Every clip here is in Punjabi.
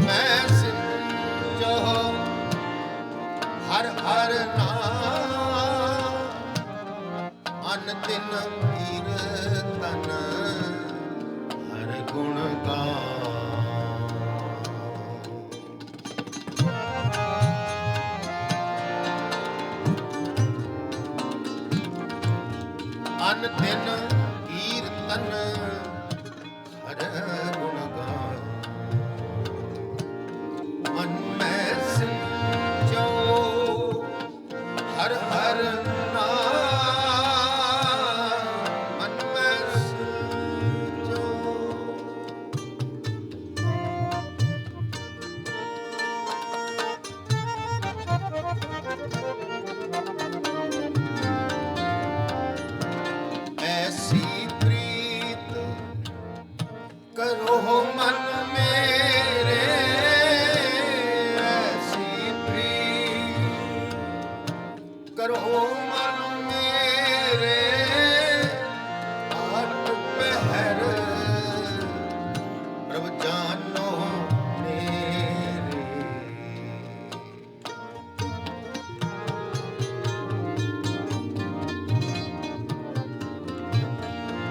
ਮੈਂ ਸਿੰਜੋ ਹਰ ਹਰ ਨਾਮ ਅਨ ਦਿਨ ਕੀਰਤਨ ਹਰ ਗੁਣ ਗਾਉ ਅਨ ਦਿਨ ਹਰ ਹਰ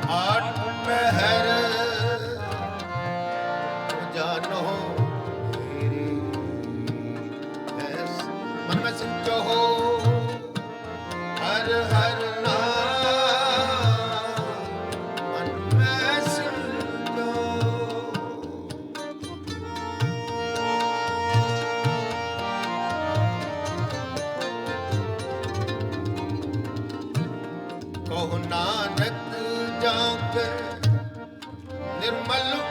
ਆਠ ਪਹਿਰ ਜਾਨੋ ਮੇਰੀ ਐਸ ਮਨ ਮੈਂ ਸਿੰਚੋ ਹਰ ਹਰ ਨਾਮ ਮਨ ਮੈਂ ਨਾਨਕ ਜਾਂ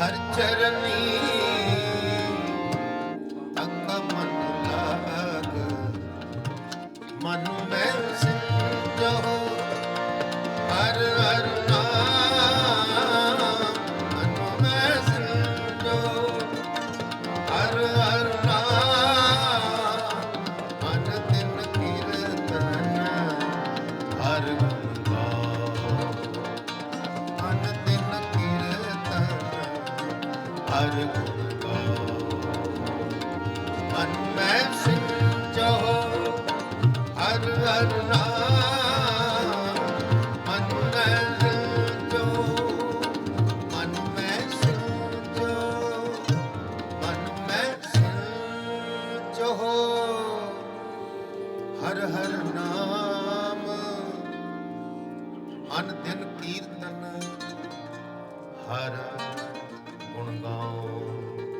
ਹਰ ਚਰਨੀ ਤੱਕ ਮਨ ਲਾਗ। ਮਨ ਮੈਂ ਸਿੰਜੋ ਹਰ ਗੁਣ ਗਾਓ ਹਰ ਹਰ ਨਾਮ। ਮਨ ਹਰ ਹਰ ਨਾਮ। ਮਨ ਦਿਨ ਕੀਰਤਨ ਹਰ